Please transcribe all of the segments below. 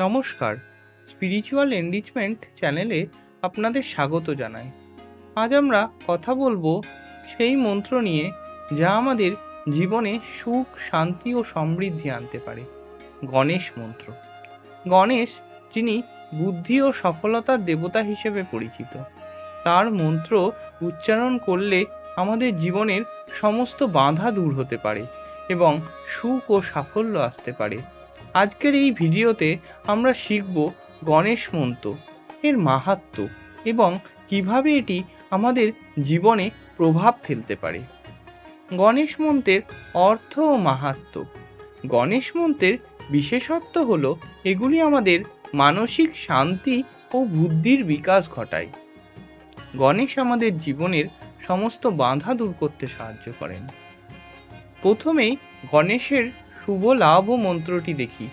নমস্কার। Spiritual enrichment চ্যানেলে আপনাদের স্বাগত জানাই। আজ আমরা কথা বলব সেই মন্ত্র নিয়ে যা আমাদের জীবনে সুখ, শান্তি ও সমৃদ্ধি আনতে পারে। গণেশ মন্ত্র। গণেশ, যিনি বুদ্ধি ও সফলতার দেবতা হিসেবে পরিচিত, তার মন্ত্র উচ্চারণ করলে আমাদের জীবনের সমস্ত বাধা দূর হতে পারে এবং সুখ ও সাফল্য আসতে পারে। আজকের এই ভিডিওতে আমরা শিখব গণেশ মন্ত্র, এর মাহাত্ম্য এবং কীভাবে এটি আমাদের জীবনে প্রভাব ফেলতে পারে। গণেশ মন্ত্রের অর্থ ও মাহাত্ম্য। গণেশ মন্ত্রের বিশেষত্ব হল এগুলি আমাদের মানসিক শান্তি ও বুদ্ধির বিকাশ ঘটায়। গণেশ আমাদের জীবনের সমস্ত বাধা দূর করতে সাহায্য করেন। প্রথমেই গণেশের শুভ লাভ মন্ত্রটি দেখি।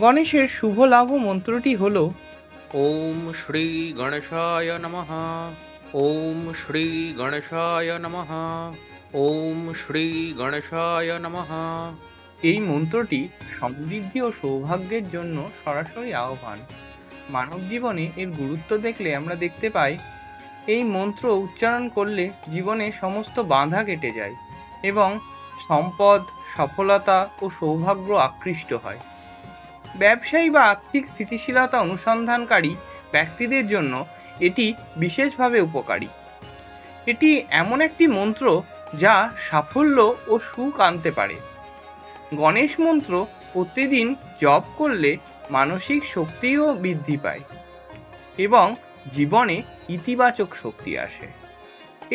গণেশের শুভ লাভ মন্ত্রটি হল ওম শ্রী গণেশায় নমঃ। ওম শ্রী গণেশায় নমঃ। ওম শ্রী গণেশায় নমঃ। এই মন্ত্রটি সমৃদ্ধি ও সৌভাগ্যের জন্য সরাসরি আহ্বান। মানব জীবনে এর গুরুত্ব দেখলে আমরা দেখতে পাই এই মন্ত্র উচ্চারণ করলে জীবনে সমস্ত বাধা কেটে যায় এবং সম্পদ সফলতা ও সৌভাগ্য আকৃষ্ট হয়। ব্যবসায়ী বা আর্থিক স্থিতিশীলতা অনুসন্ধানকারী ব্যক্তিদের জন্য এটি বিশেষভাবে উপকারী। এটি এমন একটি মন্ত্র যা সাফল্য ও সুখ আনতে পারে। গণেশ মন্ত্র প্রতিদিন জপ করলে মানসিক শক্তিও বৃদ্ধি পায় এবং জীবনে ইতিবাচক শক্তি আসে।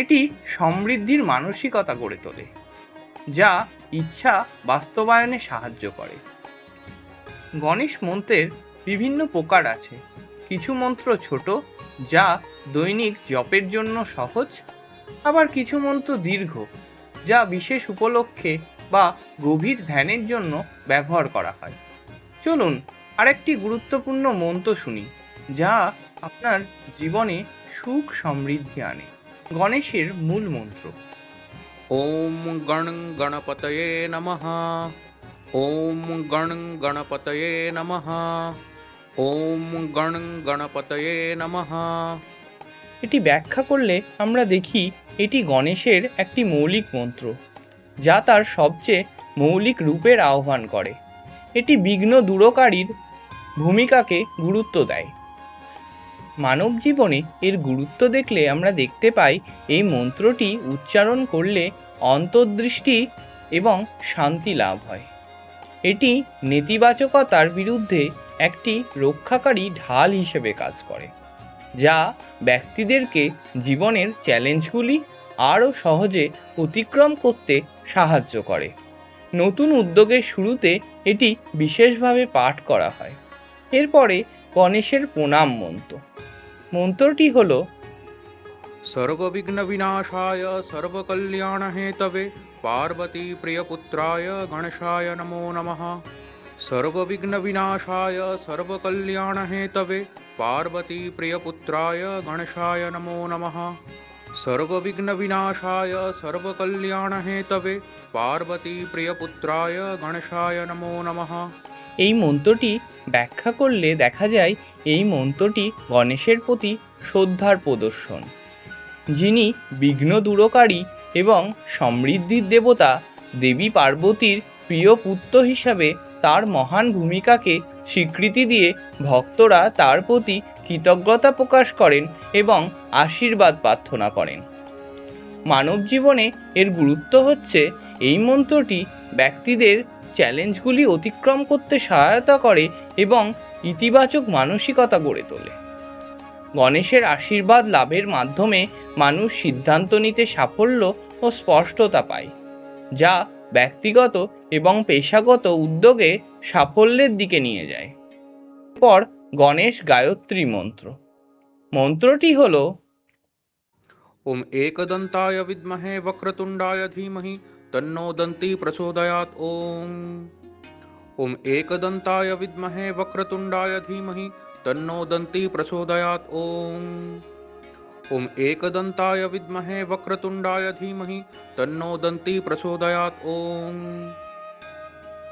এটি সমৃদ্ধির মানসিকতা গড়ে তোলে, যা ইচ্ছা বাস্তবায়নে সাহায্য করে। গণেশ মন্ত্রের বিভিন্ন প্রকার আছে। কিছু মন্ত্র ছোট, যা দৈনিক জপের জন্য সহজ। আবার কিছু মন্ত্র দীর্ঘ, যা বিশেষ উপলক্ষে বা গভীর ধ্যানের জন্য ব্যবহার করা হয়। চলুন আরেকটি গুরুত্বপূর্ণ মন্ত্র শুনি, যা আপনার জীবনে সুখ সমৃদ্ধি আনে। গণেশের মূল মন্ত্র। ॐ गण गणपतये नमः ॐ गण गणपतये नमः ॐ गण गणपतये नमः এটি ব্যাখ্যা করলে আমরা দেখি এটি গণেশের একটি মৌলিক মন্ত্র যা তার সবচেয়ে মৌলিক রূপের আহ্বান করে এটি বিঘ্ন দূরকারীর ভূমিকাকে গুরুত্ব দেয় মানব জীবনে এর গুরুত্ব দেখলে আমরা দেখতে পাই এই মন্ত্রটি উচ্চারণ করলে অন্তর্দৃষ্টি এবং শান্তি লাভ হয়। এটি নেতিবাচকতার বিরুদ্ধে একটি রক্ষাকারী ঢাল হিসেবে কাজ করে, যা ব্যক্তিদেরকে জীবনের চ্যালেঞ্জগুলি আরও সহজে অতিক্রম করতে সাহায্য করে। নতুন উদ্যোগের শুরুতে এটি বিশেষভাবে পাঠ করা হয়। এরপরে গণেশের প্রণাম মন্ত্র। মন্ত্রটি হল सर्वविघ्नविनाशाय सर्वकल्याणहेतवे पार्वतीप्रियपुत्राय गणेशाय नमो नमः सर्वविघ्नविनाशाय सर्वकल्याणहेतवे पार्वतीप्रियपुत्राय गणेशाय नमो नमः सर्वविघ्नविनाशाय सर्वकल्याणहेतवे पार्वतीप्रियपुत्राय गणेशाय नमो नमः এই মন্ত্রটি ব্যাখ্যা করলে দেখা যায় এই মন্ত্রটি গণেশের প্রতি শ্রদ্ধার প্রদর্শন যিনি বিঘ্ন দূরকারী এবং সমৃদ্ধির দেবতা, দেবী পার্বতীর প্রিয় পুত্র হিসাবে তার মহান ভূমিকাকে স্বীকৃতি দিয়ে ভক্তরা তার প্রতি কৃতজ্ঞতা প্রকাশ করেন এবং আশীর্বাদ প্রার্থনা করেন। মানব জীবনে এর গুরুত্ব হচ্ছে এই মন্ত্রটি ব্যক্তিদের চ্যালেঞ্জগুলি অতিক্রম করতে সহায়তা করে এবং ইতিবাচক মানসিকতা গড়ে তোলে। গণেশের আশীর্বাদ লাভের মাধ্যমে মানুষ সিদ্ধান্ত নিতে সাফল্য ও স্পষ্টতা পায়, যা ব্যক্তিগত এবং পেশাগত উদ্যোগে সাফল্যের দিকে নিয়ে যায়। পর গণেশ গায়ত্রী মন্ত্র। মন্ত্রটি হল, ওম একদন্তায় বিদ্মহে বক্রতুণ্ডায় ধীমহি, তন্নো দন্তি প্রচোদয়াৎ, ওম। ওম একদন্তায় বিদ্মহে বক্রতুণ্ডায় ধীমহি तन्नो दन्ती प्रचोदयात् ॐ ॐ एकदन्ताय विद्महे वक्रतुण्डाय धीमहि तन्नो दन्ती प्रचोदयात् ॐ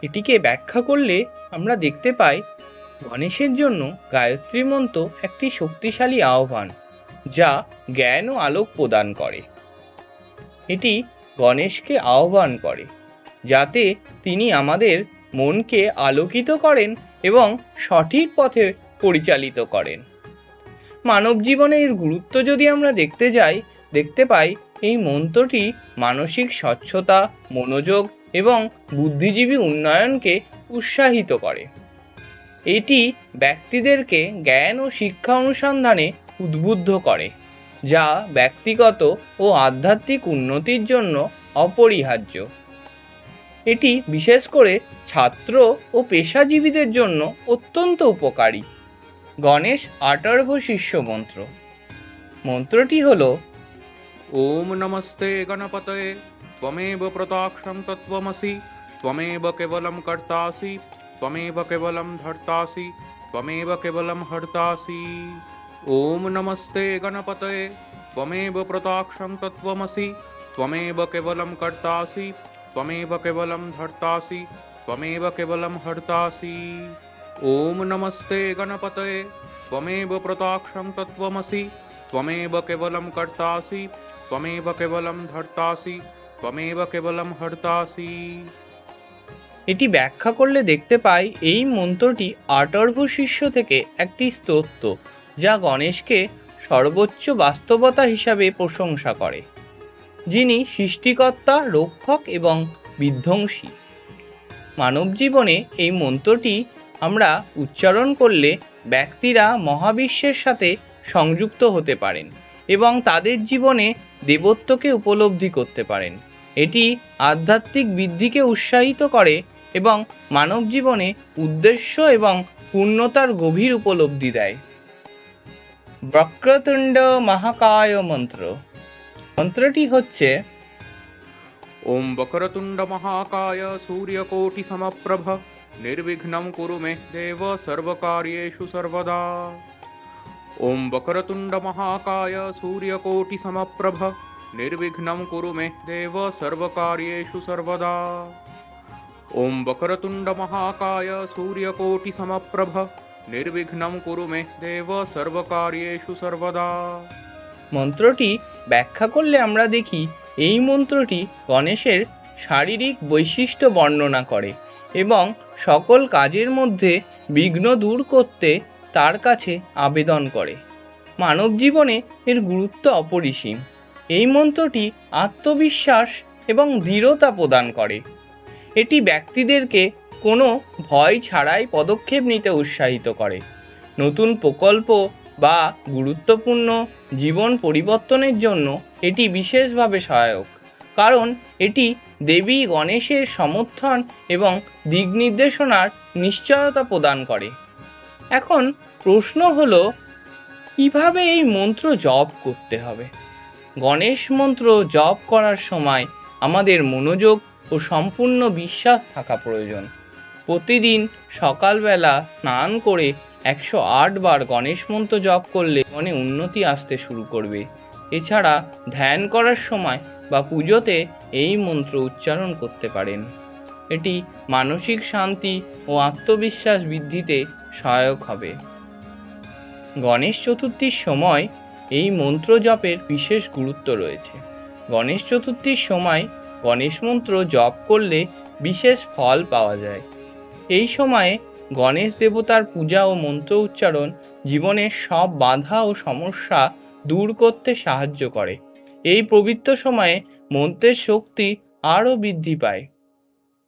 এটিকে ব্যাখ্যা করলে আমরা দেখতে পাই গণেশের জন্য গায়ত্রী মন্ত্র একটি শক্তিশালী আহ্বান যা জ্ঞান ও আলোক প্রদান করে এটি গণেশকে আহ্বান করে যাতে তিনি আমাদের মনকে আলোকিত করেন এবং সঠিক পথে পরিচালিত করেন। মানব জীবনে এর গুরুত্ব যদি আমরা দেখতে যাই, দেখতে পাই এই মন্ত্রটি মানসিক স্বচ্ছতা, মনোযোগ এবং বুদ্ধিজীবী উন্নয়নকে উৎসাহিত করে। এটি ব্যক্তিদেরকে জ্ঞান ও শিক্ষা অনুসন্ধানে উদ্বুদ্ধ করে, যা ব্যক্তিগত ও আধ্যাত্মিক উন্নতির জন্য অপরিহার্য। এটি বিশেষ করে ছাত্র ও পেশাজীবীদের জন্য অত্যন্ত উপকারী। গণেশ আটর্ভ শিষ্য মন্ত্র মন্ত্রটি হলো ॐ नमस्ते गणपतये त्वमेव प्रताक्षं तत्त्वमसि त्वमेव केवलं कर्तासि त्वमेव केवलं धर्तासि त्वमेव केवलं हर्तासि ॐ नमस्ते गणपतये त्वमेव प्रताक्षं तत्त्वमसि त्वमेव केवलं कर्तासि त्वमेव केवलं धर्तासि त्वमेव केवलं हर्तासि ॐ नमस्ते गणपतये त्वमेव प्रताक्षं तत्त्वमसि त्वमेव केवलं कर्तासि त्वमेव केवलं धर्तासि त्वमेव केवलं हर्तासि এটি ব্যাখ্যা করলে দেখতে পাই এই মন্ত্রটি আটর্ভ শিষ্য থেকে একটি স্তোত্র যা গণেশকে সর্বোচ্চ বাস্তবতা হিসাবে প্রশংসা করে যিনি সৃষ্টিকর্তা রক্ষক এবং বিধ্বংসী মানব জীবনে এই মন্ত্রটি আমরা উচ্চারণ করলে ব্যক্তিরা মহাবিশ্বের সাথে সংযুক্ত হতে পারেন এবং তাদের জীবনে দেবত্বকে উপলব্ধি করতে পারেন। এটি আধ্যাত্মিক বৃদ্ধিকে উৎসাহিত করে এবং মানব জীবনে উদ্দেশ্য এবং পূর্ণতার গভীর উপলব্ধি দেয়। বক্রতুণ্ড মহাকায় মন্ত্র। মন্ত্রটি হচ্ছে, ওম বক্রতুণ্ড মহাকায় সূর্যকোটি সমপ্রভ। निर्विघ्नं कुरु मे देव सर्वकार्येषु सर्वदा ॐ वक्रतुण्डमहाकाय सूर्यकोटिसमप्रभ निर्विघ्नं कुरु मे देव सर्वकार्येषु सर्वदा ॐ वक्रतुण्डमहाकाय सूर्यकोटिसमप्रभ निर्विघ्नं कुरु मे देव सर्वकार्येषु सर्वदा মন্ত্রটি ব্যাখ্যা করলে আমরা দেখি এই মন্ত্রটি গণেশের শারীরিক বৈশিষ্ট্য বর্ণনা করে এবং সকল কাজের মধ্যে বিঘ্ন দূর করতে তার কাছে আবেদন করে। মানব জীবনে এর গুরুত্ব অপরিসীম। এই মন্ত্রটি আত্মবিশ্বাস এবং দৃঢ়তা প্রদান করে। এটি ব্যক্তিদেরকে কোনো ভয় ছাড়াই পদক্ষেপ নিতে উৎসাহিত করে। নতুন প্রকল্প বা গুরুত্বপূর্ণ জীবন পরিবর্তনের জন্য এটি বিশেষভাবে সহায়ক, কারণ এটি দেবী গণেশের সমর্থন এবং দিক নির্দেশনার নিশ্চয়তা প্রদান করে। এখন প্রশ্ন হলো, কীভাবে এই মন্ত্র জপ করতে হবে? গণেশ মন্ত্র জপ করার সময় আমাদের মনোযোগ ও সম্পূর্ণ বিশ্বাস থাকা প্রয়োজন। প্রতিদিন সকালবেলা স্নান করে একশো আট বার গণেশ মন্ত্র জপ করলে মনে উন্নতি আসতে শুরু করবে। এছাড়া ধ্যান করার সময় বা পুজোতে এই মন্ত্র উচ্চারণ করতে পারেন। এটি মানসিক শান্তি ও আত্মবিশ্বাস বৃদ্ধিতে সহায়ক হবে। গণেশ চতুর্থীর সময় এই মন্ত্র জপের বিশেষ গুরুত্ব রয়েছে। গণেশ চতুর্থীর সময় গণেশ মন্ত্র জপ করলে বিশেষ ফল পাওয়া যায়। এই সময়ে গণেশ দেবতার পূজা ও মন্ত্র উচ্চারণ জীবনের সব বাধা ও সমস্যা দূর করতে সাহায্য করে। এই পবিত্র সময়ে মন্ত্রের শক্তি আরও বৃদ্ধি পায়।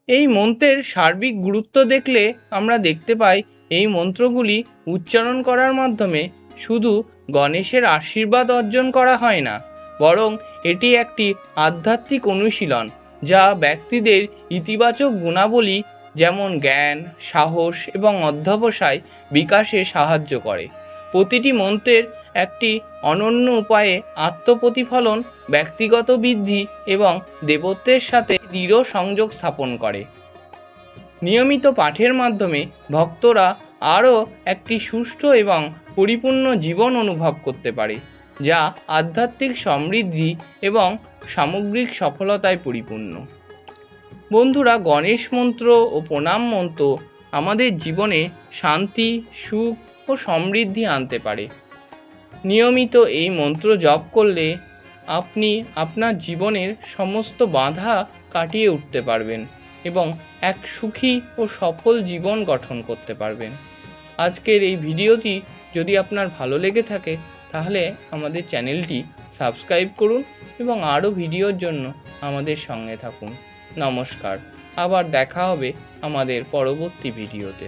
এই মন্ত্রের সার্বিক গুরুত্ব দেখলে আমরা দেখতে পাই এই মন্ত্রগুলি উচ্চারণ করার মাধ্যমে শুধু গণেশের আশীর্বাদ অর্জন করা হয় না, বরং এটি একটি আধ্যাত্মিক অনুশীলন যা ব্যক্তিদের ইতিবাচক গুণাবলী যেমন জ্ঞান, সাহস এবং অধ্যবসায় বিকাশে সাহায্য করে। প্রতিটি মন্ত্রের একটি অনন্য উপায়ে আত্মপ্রতিফলন, ব্যক্তিগত বৃদ্ধি এবং দেবত্বের সাথে দৃঢ় সংযোগ স্থাপন করে। নিয়মিত পাঠের মাধ্যমে ভক্তরা আরও একটি সুষ্ঠু এবং পরিপূর্ণ জীবন অনুভব করতে পারে, যা আধ্যাত্মিক সমৃদ্ধি এবং সামগ্রিক সফলতায় পরিপূর্ণ। বন্ধুরা, গণেশ মন্ত্র ও প্রণাম মন্ত্র আমাদের জীবনে শান্তি, সুখ ও সমৃদ্ধি আনতে পারে। নিয়মিত এই মন্ত্র জপ করলে আপনি আপনার জীবনের সমস্ত বাধা কাটিয়ে উঠতে পারবেন এবং এক সুখী ও সফল জীবন গঠন করতে পারবেন। আজকের এই ভিডিওটি যদি আপনার ভালো লেগে থাকে, তাহলে আমাদের চ্যানেলটি সাবস্ক্রাইব করুন এবং আরও ভিডিওর জন্য আমাদের সঙ্গে থাকুন। নমস্কার, আবার দেখা হবে আমাদের পরবর্তী ভিডিওতে।